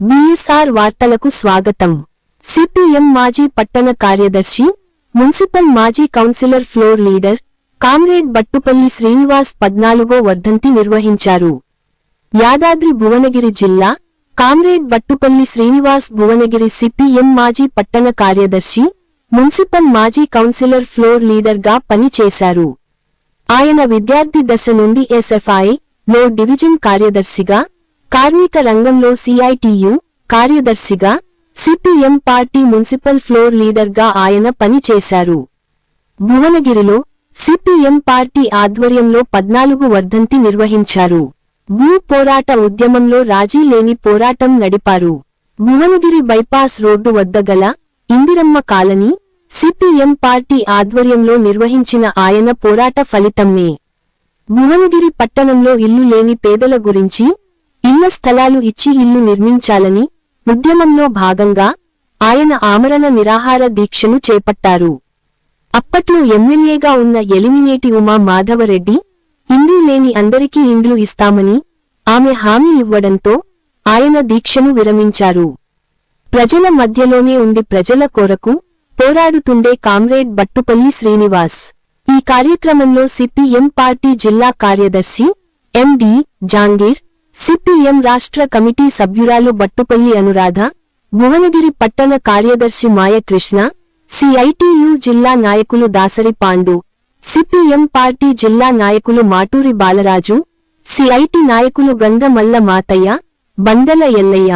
BSR వార్తలకు స్వాగతం. CPM మాజీ పట్టణ కార్యదర్శి మున్సిపల్ మాజీ councillor floor leader comrade Battupalli Srinivas పద్నాలుగో వర్ధంతి నిర్వహించారు. యాదాద్రి భువనగిరి జిల్లా కామ్రేడ్ బట్టుపల్లి శ్రీనివాస్ భువనగిరి సిపిఎం మాజీ పట్టణ కార్యదర్శి మున్సిపల్ మాజీ కౌన్సిలర్ ఫ్లోర్ లీడర్గా పనిచేశారు. ఆయన విద్యార్థి దశ నుండి ఎస్ఎఫ్ఐ లో డివిజన్ కార్యదర్శిగా కార్మిక రంగంలో సిఐటియు కార్యదర్శిగా సిపిఎం పార్టీ మున్సిపల్ ఫ్లోర్ లీడర్గా ఆయన పనిచేశారు. భువనగిరిలో సిపిఎం పార్టీ ఆధ్వర్యంలో పద్నాలుగు వర్ధంతి నిర్వహించారు. భూ పోరాట ఉద్యమంలో రాజీ లేని పోరాటం నడిపారు. భువనగిరి బైపాస్ రోడ్డు వద్ద గల ఇందిరమ్మ కాలనీ సిపిఎం పార్టీ ఆధ్వర్యంలో నిర్వహించిన ఆయన పోరాట ఫలితమే. భువనగిరి పట్టణంలో ఇల్లు లేని పేదల గురించి ఇళ్ళ స్థలాలు ఇచ్చి ఇల్లు నిర్మించాలని ఉద్యమంలో భాగంగా ఆయన ఆమరణ నిరాహార దీక్షను చేపట్టారు. అప్పట్లో ఎమ్మెల్యేగా ఉన్న ఎలిమినేటి ఉమా మాధవరెడ్డి ఇండ్లు లేని అందరికీ ఇండ్లు ఇస్తామని ఆమె హామీ ఇవ్వడంతో ఆయన దీక్షను విరమించారు. ప్రజల మధ్యలోనే ఉండి ప్రజల కొరకు పోరాడుతుండే కామ్రేడ్ బట్టుపల్లి శ్రీనివాస్. ఈ కార్యక్రమంలో సిపిఎం పార్టీ జిల్లా కార్యదర్శి ఎండి జాంగీర్ సిపిఎం రాష్ట్ర కమిటీ సభ్యురాలు బట్టుపల్లి అనురాధ భువనగిరి పట్టణ కార్యదర్శి మాయకృష్ణ సిఐటియు జిల్లా నాయకులు దాసరి పాండు సిపిఎం పార్టీ జిల్లా నాయకులు మాటూరి బాలరాజు సిఐటి నాయకులు గంగమల్ల మాతయ్య బందల ఎల్లయ్య.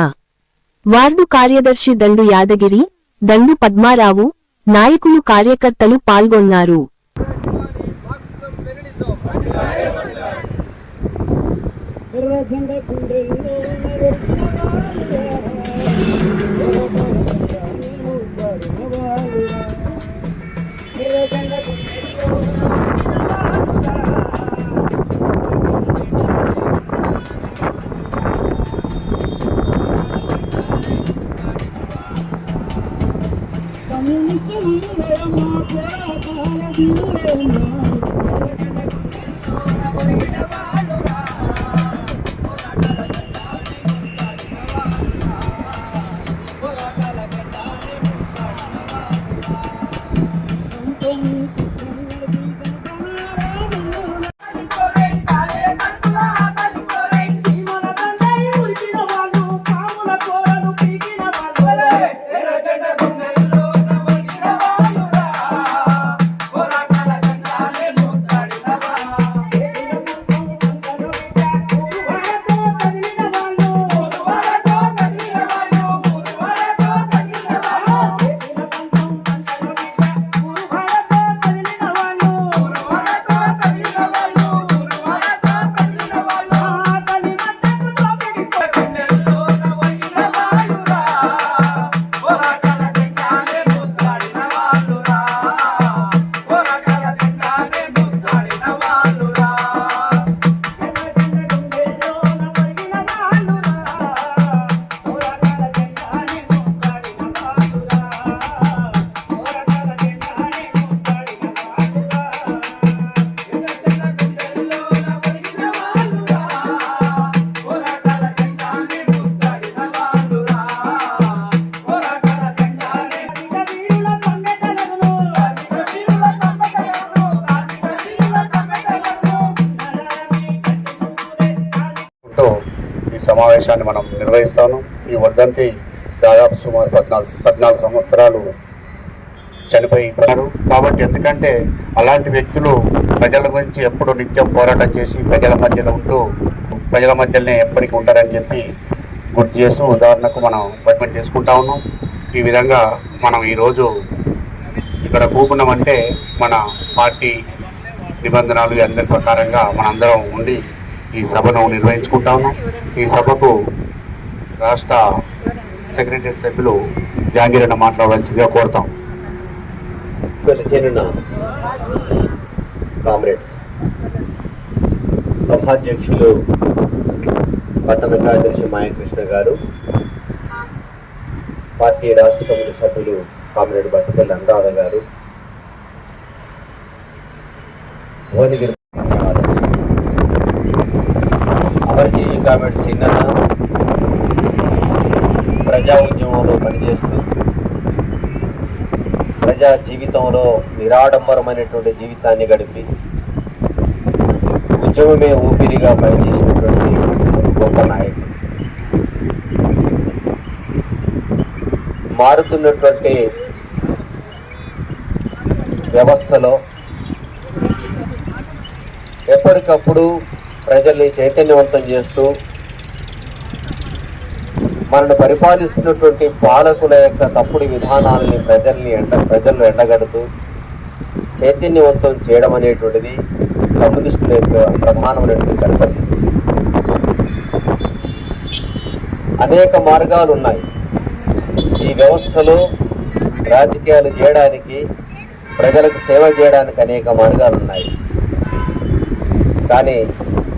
వార్డు కార్యదర్శి దండు యాదగిరి దండు పద్మారావు నాయకులు కార్యకర్తలు పాల్గొన్నారు. ఎర్ర జెండ కుండెల్లో సమావేశాన్ని మనం నిర్వహిస్తాను. ఈ వర్ధంతి దాదాపు సుమారు పద్నాలుగు పద్నాలుగు సంవత్సరాలు చనిపోయి కాబట్టి ఎందుకంటే అలాంటి వ్యక్తులు ప్రజల గురించి ఎప్పుడు నిత్యం పోరాటం చేసి ప్రజల మధ్యలో ఉంటూ ప్రజల మధ్యలోనే ఎప్పటికీ ఉంటారని చెప్పి గుర్తు చేస్తూ ఉదాహరణకు మనం అపాయింట్మెంట్ చేసుకుంటా ఉన్నాం. ఈ విధంగా మనం ఈరోజు ఇక్కడ కూకున్నామంటే మన పార్టీ నిబంధనలు అందరి ప్రకారంగా మనందరం ఉండి ఈ సభను నిర్వహించుకుంటా ఉన్నాం ఈ సభకు రాష్ట్ర సెక్రటరీ సభ్యులు జాంగీరన్న మాట్లాడవలసిందిగా కోరుతాం. కలిసేనున్న కామ్రేడ్స్ సభాధ్యక్షులు పట్టణ కార్యదర్శి మాయకృష్ణ గారు పార్టీ రాష్ట్ర కమిటీ సభ్యులు కామ్రేడ్ బట్టుపల్లి అనురాధ గారు భువనగిరి అమర్జీవి కామెడ్ సిన్నన్న ప్రజా ఉద్యమంలో పనిచేస్తూ ప్రజా జీవితంలో నిరాడంబరమైనటువంటి జీవితాన్ని గడిపి ఉద్యమమే ఊపిరిగా పనిచేసినటువంటి గొప్ప నాయకుడు. మారుతున్నటువంటి వ్యవస్థలో ఎప్పటికప్పుడు ప్రజల్ని చైతన్యవంతం చేస్తూ మనను పరిపాలిస్తున్నటువంటి పాలకుల యొక్క తప్పుడు విధానాలని ప్రజల్ని ఎండ ప్రజలు ఎండగడుతూ చైతన్యవంతం చేయడం అనేటువంటిది కమ్యూనిస్టుల యొక్క ప్రధానమైనటువంటి కర్తవ్యం. అనేక మార్గాలు ఉన్నాయి ఈ వ్యవస్థలో రాజకీయాలు చేయడానికి ప్రజలకు సేవ చేయడానికి అనేక మార్గాలు ఉన్నాయి కానీ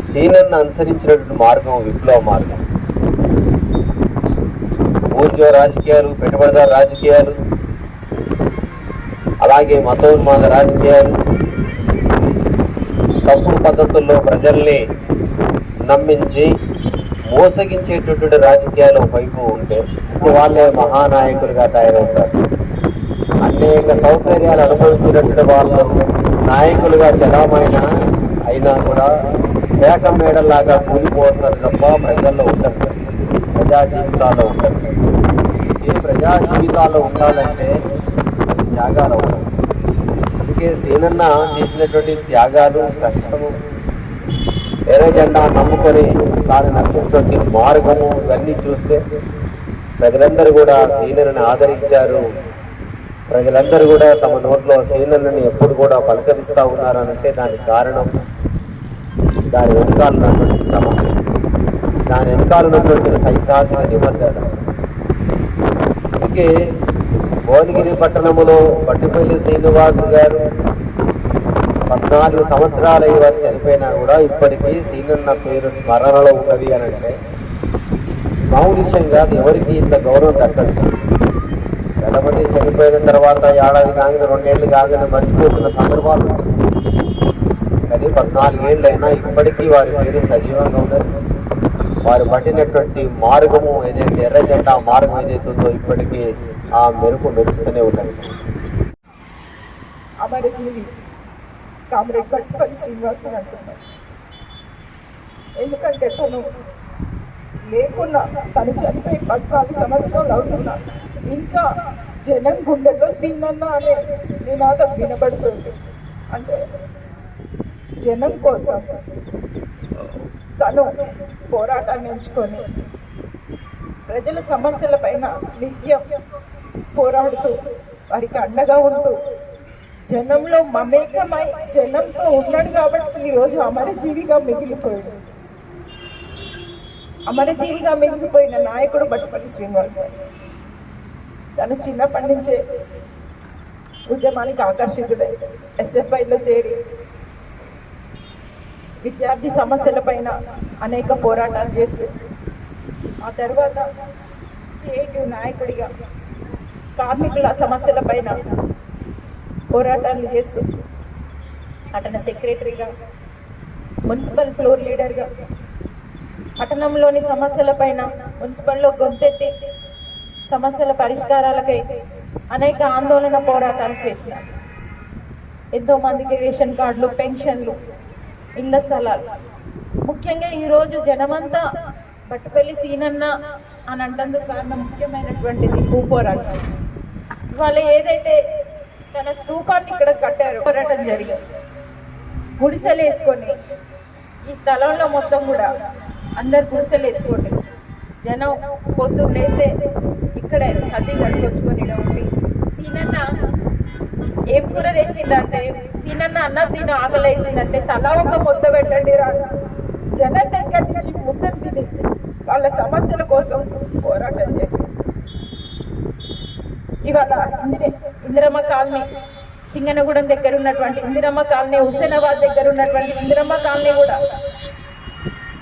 సీనన్ అనుసరించినటువంటి మార్గం విప్లవ మార్గం. ఊర్జో రాజకీయాలు పెట్టుబడిదారు రాజకీయాలు అలాగే మతోన్మాద రాజకీయాలు తప్పుడు పద్ధతుల్లో ప్రజల్ని నమ్మించి మోసగించేటటువంటి రాజకీయాలు వైపు ఉంటే వాళ్ళే మహానాయకులుగా తయారవుతారు. అనేక సౌకర్యాలు అనుభవించినటువంటి వాళ్ళు నాయకులుగా చలామైన అయినా కూడా మేక మేడలాగా కూలిపోతారు తప్ప ప్రజల్లో ఉండరు. ప్రజా జీవితాల్లో ఉండరు. ఈ ప్రజా జీవితాల్లో ఉండాలంటే అది త్యాగాలు అవసరం. అందుకే సీనన్న చేసినటువంటి త్యాగాలు కష్టము ఎర్ర జెండా నమ్ముకొని తాను నచ్చినటువంటి మార్గము ఇవన్నీ చూస్తే ప్రజలందరూ కూడా సీనియర్ని ఆదరించారు. ప్రజలందరూ కూడా తమ నోట్లో సీనన్నని ఎప్పుడు కూడా పలకరిస్తూ ఉన్నారనంటే దానికి కారణం దాని వెనకాల ఉన్నటువంటి శ్రమ. దాని వెనకాల ఉన్నటువంటి సైద్ధాంతిక నిబద్ధత అందుకే భువనగిరి పట్టణములో పట్టుపల్లి శ్రీనివాస్ గారు పద్నాలుగు సంవత్సరాలు వారు చనిపోయినా కూడా ఇప్పటికీ సీనన్న పేరు స్మరణలో ఉన్నది అని అంటే మామూలు విషయం కాదు ఎవరికి ఇంత గౌరవం దక్కదు. చాలామంది చనిపోయిన తర్వాత ఏడాది కాగిన రెండేళ్ళు కాగిన మర్చిపోతున్న సందర్భాలు ఉంటాయి. కానీ పద్నాలుగేళ్ళైనా ఇప్పటికీ వారి పేరు సజీవంగా ఉన్నది. వారు పట్టినటువంటి మార్గము ఏదైతే ఎర్ర జెండా మార్గం ఏదైతే ఉందో ఇప్పటికీ ఆ మెరుపు మెరుస్తూనే ఉన్నది. కామ్రేడ్ పట్టుపల్లి శ్రీనివాస్ అంటున్నాడు ఎందుకంటే తను లేకున్నా తను చనిపోయి పద్నాలుగు సంవత్సరాలు అవుతున్నా ఇంకా జనం గుండెల్లో సీనన్న అనే నినాదం వినబడుతుంది. అంటే జనం కోసం తను పోరాటాన్ని ఎంచుకొని ప్రజల సమస్యల పైన నిత్యం పోరాడుతూ వారికి అండగా ఉంటూ జనంలో మమేకమై జనంతో ఉన్నాడు కాబట్టి ఈరోజు అమరజీవిగా మిగిలిపోయాడు. అమరజీవిగా మిగిలిపోయిన నాయకుడు బట్టపల్లి శ్రీనివాస్ గారు. తను చిన్నప్పటి నుంచే ఉద్యమానికి ఆకర్షితుడై ఎస్ఎఫ్ఐలో చేరి విద్యార్థి సమస్యలపైన అనేక పోరాటాలు చేస్తూ ఆ తర్వాత సిఐటి నాయకుడిగా కార్మికుల సమస్యలపైన పోరాటాలు చేస్తూ పట్టణ సెక్రటరీగా మున్సిపల్ ఫ్లోర్ లీడర్గా పట్టణంలోని సమస్యలపైన మున్సిపల్లో గొంతెత్తి సమస్యల పరిష్కారాలకై అనేక ఆందోళన పోరాటాలు చేసినారు ఎంతోమందికి రేషన్ కార్డులు పెన్షన్లు ఇళ్ళ స్థలాలు. ముఖ్యంగా ఈరోజు జనమంతా బట్టపల్లి సీనన్న అని అంటందుకు కారణం ముఖ్యమైనటువంటిది భూపోరాటం. వాళ్ళు ఏదైతే తన స్థూపాన్ని ఇక్కడ కట్టారు పోరాటం జరిగింది. గుడిసెలు వేసుకొని ఈ స్థలంలో మొత్తం కూడా అందరు గుడిసెలు వేసుకోండి. జనం పొద్దున్న లేస్తే ఇక్కడే సర్ది కట్టుకొచ్చుకొని ఉండి సీనన్న ఏం కూర తెచ్చిందంటే సీనన్న అన్నం తిని ఆకలి అవుతుందంటే తలా ఒక ముద్ద పెట్టండి రా. జనం దగ్గర నుంచి ముద్దను తిని వాళ్ళ సమస్యల కోసం పోరాటం చేసింది ఇవాళ ఇందిరే ఇందిరమ్మ కాలనీ సింగనగూడెం దగ్గర ఉన్నటువంటి ఇందిరమ్మ కాలనీ హుసేనాబాద్ దగ్గర ఉన్నటువంటి ఇందిరమ్మ కాలనీ కూడా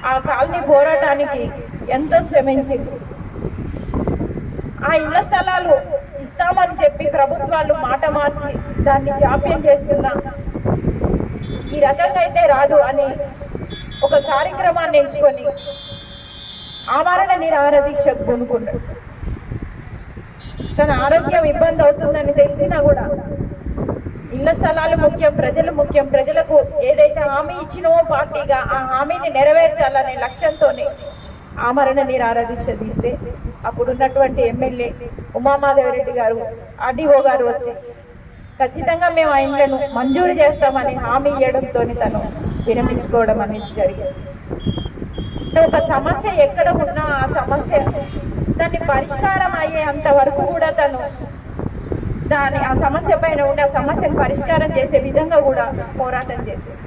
ఆ కాలనీ పోరాటానికి ఎంతో శ్రమించింది. ఆ ఇళ్ళ స్థలాలు ఇస్తామని చెప్పి ప్రభుత్వాలు మాట మార్చి దాన్ని జాప్యం చేస్తున్నా ఈ రకంగా అయితే రాదు అని ఒక కార్యక్రమాన్ని ఎంచుకొని ఆమరణ నిరాహార దీక్షకు పూనుకున్నాడు. తన ఆరోగ్యం ఇబ్బంది అవుతుందని తెలిసినా కూడా ఇళ్ళ స్థలాలు ముఖ్యం ప్రజలు ముఖ్యం ప్రజలకు ఏదైతే హామీ ఇచ్చినవో పార్టీగా ఆ హామీని నెరవేర్చాలనే లక్ష్యంతోనే ఆమరణ నిరారాధీక్ష తీస్తే అప్పుడున్నటువంటి ఎమ్మెల్యే ఉమామాధవరెడ్డి గారు ఆర్డీఓ గారు వచ్చి ఖచ్చితంగా మేము ఆ ఇండ్లను మంజూరు చేస్తామని హామీ ఇవ్వడంతో తను విరమించుకోవడం అనేది జరిగింది. ఒక సమస్య ఎక్కడ ఉన్నా ఆ సమస్య దాన్ని పరిష్కారం అయ్యేంత వరకు కూడా తను దాని ఆ సమస్య పైన ఉండే ఆ సమస్యను పరిష్కారం చేసే విధంగా కూడా పోరాటం చేసేది.